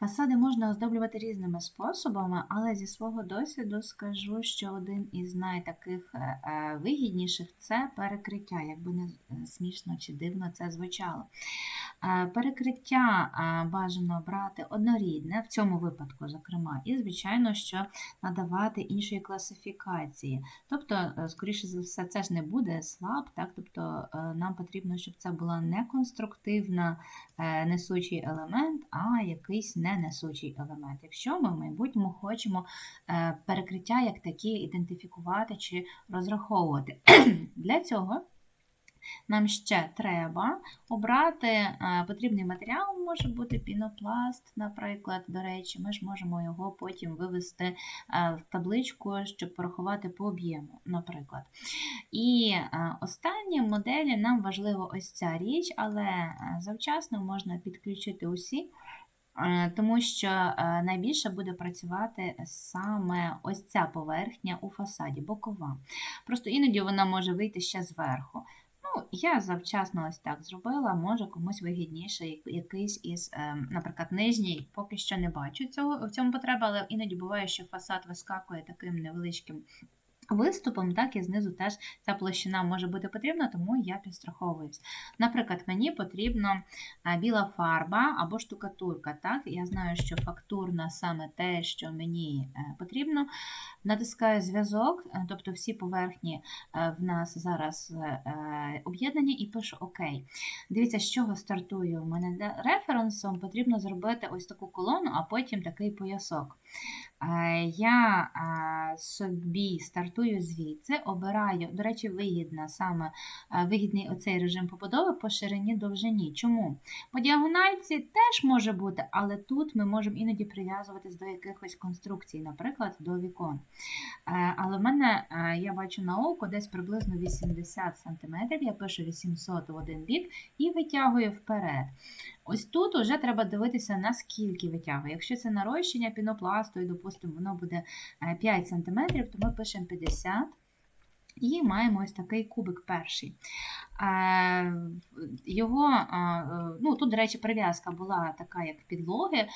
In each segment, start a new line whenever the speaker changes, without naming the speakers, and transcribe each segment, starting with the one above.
Фасади можна оздоблювати різними способами, але зі свого досвіду скажу, що один із найтаких е, е, вигідніших це перекриття, якби не смішно чи дивно це звучало. Е, Перекриття е, бажано брати однорідне, в цьому випадку, зокрема, і, звичайно, що надавати іншої класифікації. Тобто, е, скоріше за все, це ж не буде слаб, так? тобто е, нам потрібно, щоб це була не конструктивна е, несучий елемент, а якийсь не несучий елемент. Якщо ми в майбутньому хочемо е, перекриття як такі ідентифікувати чи розраховувати. Для цього нам ще треба обрати е, потрібний матеріал, може бути пінопласт, наприклад. До речі, ми ж можемо його потім вивести е, в табличку, щоб порахувати по об'єму, наприклад. І останнє моделі нам важливо ось ця річ, але завчасно можна підключити усі. Е, Тому що е, найбільше буде працювати саме ось ця поверхня у фасаді, бокова. Просто іноді вона може вийти ще зверху. Ну, я завчасно ось так зробила, може комусь вигідніше якийсь із, е, наприклад, нижній, поки що не бачу цього в цьому потреби, але іноді буває, що фасад вискакує таким невеличким виступом, так і знизу теж ця площина може бути потрібна, тому я підстраховуюсь. Наприклад, мені потрібна біла фарба або штукатурка. Так? Я знаю, що фактурна саме те, що мені е, потрібно. Натискаю зв'язок, е, тобто всі поверхні е, в нас зараз об'єднані, і пишу ОК. Дивіться, з чого стартую. У мене референсом потрібно зробити ось таку колону, а потім такий поясок. Я собі стартую звідси, обираю, до речі, вигідна саме е, вигідний оцей режим побудови по ширині довжині. Чому? По діагональці теж може бути, але тут ми можемо іноді прив'язуватись до якихось конструкцій, наприклад, до вікон. Е, Але в мене, е, я бачу на око, десь приблизно 80 см, я пишу 800 в один бік і витягую вперед. Ось тут вже треба дивитися, наскільки витягує. Якщо це нарощення пінопласту, і, допустимо, воно буде е, 5 см, то ми пишемо 50 і маємо ось такий кубик перший. Е, Його, е, е, ну, тут, до речі, прив'язка була така, як підлоги.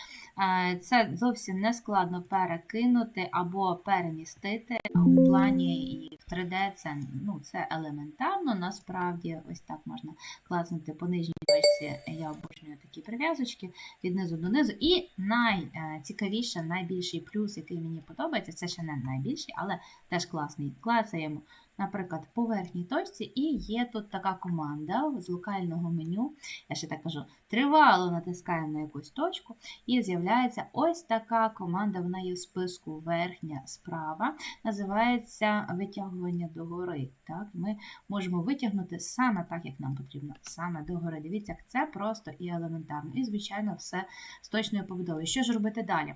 Це зовсім не складно перекинути або перемістити у плані і в 3D це, ну, це елементарно, насправді, ось так можна класнути по нижній точці. Я обожнюю такі прив'язочки від низу до низу. І найцікавіше, найбільший плюс, який мені подобається, це ще не найбільший, але теж класний. Клацаємо, наприклад, по верхній точці, і є тут така команда з локального меню. Я ще так кажу, тривало натискаємо на якусь точку, і з'являється ось така команда. Вона є в списку верхня справа. Називається витягування догори. Так? Ми можемо витягнути саме так, як нам потрібно, саме догори. Дивіться, це просто і елементарно. І, звичайно, все з точною побудовою. Що ж робити далі?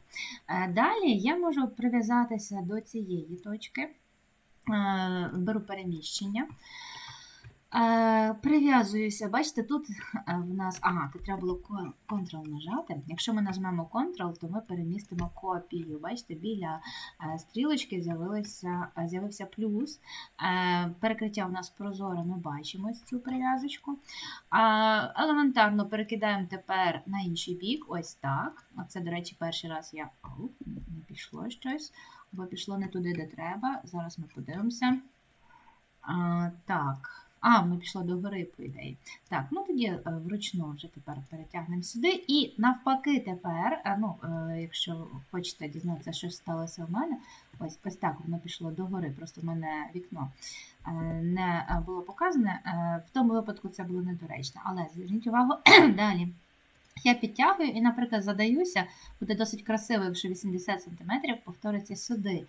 Е, Далі я можу прив'язатися до цієї точки, беру переміщення. Е, Прив'язуюся, бачите, тут е, в нас, ага, тут треба було Ctrl нажати. Якщо ми нажмемо Ctrl, то ми перемістимо копію. Бачите, біля е, стрілочки е, з'явився плюс. Е, Перекриття в нас прозоре, ми бачимо цю прив'язочку. Елементарно перекидаємо тепер на інший бік, ось так. Оце, до речі, перший раз я Ау, не пішло щось, або пішло не туди, де треба. Зараз ми подивимося. А, так. А, воно пішло до гори, по ідеї. Так, ну тоді е, вручну вже тепер перетягнемо сюди. І навпаки, тепер, е, ну, е, якщо хочете дізнатися, що сталося в мене, ось ось так воно пішло до гори. Просто в мене вікно не було показане. В тому випадку це було недоречно. Але зверніть увагу далі. Я підтягую і, наприклад, задаюся, буде досить красиво, якщо 80 см повториться сюди.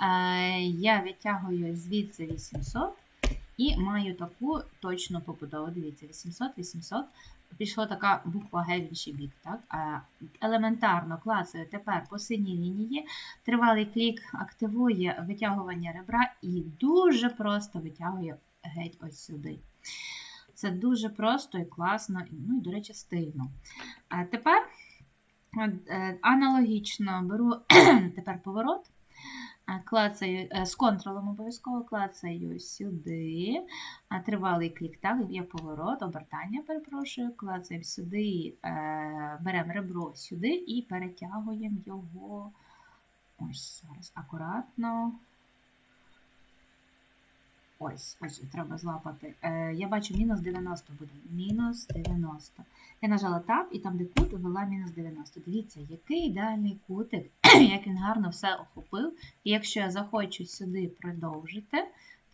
Е, Я відтягую звідси 800 і маю таку точну побудову. Дивіться, 800, 800. Пішла така буква Г в інший бік. Так? Елементарно клацаю тепер по синій лінії. Тривалий клік активує витягування ребра і дуже просто витягує геть ось сюди. Це дуже просто і класно, ну і, до речі, стильно. А тепер е, аналогічно беру тепер поворот. Клацаю е, з контролем обов'язково клацаю сюди. Тривалий клік, так, є поворот, обертання, перепрошую, клацаємо сюди, е, беремо ребро сюди і перетягуємо його. Ось зараз акуратно. Ось, ось треба злапати. Е, я бачу мінус 90 буде. Мінус 90. Я нажала Tab і там, де кут, ввела мінус 90. Дивіться, який ідеальний кутик, як він гарно все охопив. І якщо я захочу сюди продовжити,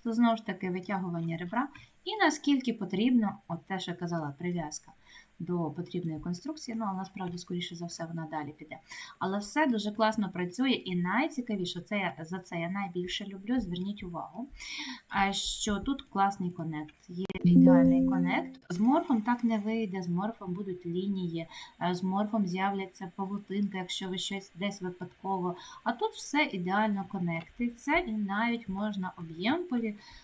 то знову ж таки витягування ребра. І наскільки потрібно, от те, що я казала, прив'язка до потрібної конструкції, ну, але насправді, скоріше за все, вона далі піде. Але все дуже класно працює, і найцікавіше, це за це я найбільше люблю, зверніть увагу, що тут класний конект. Є ідеальний конект. З морфом так не вийде, з морфом будуть лінії, е, з морфом з'являться павутинки, якщо ви щось десь випадково. А тут все ідеально конектиться, і навіть можна об'єм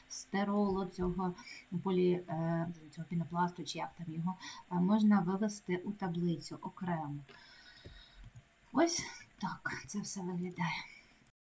полістиролу, цього полі, е, цього пінопласту, чи як там його, е, можна вивести у таблицю окремо. Ось так це все виглядає.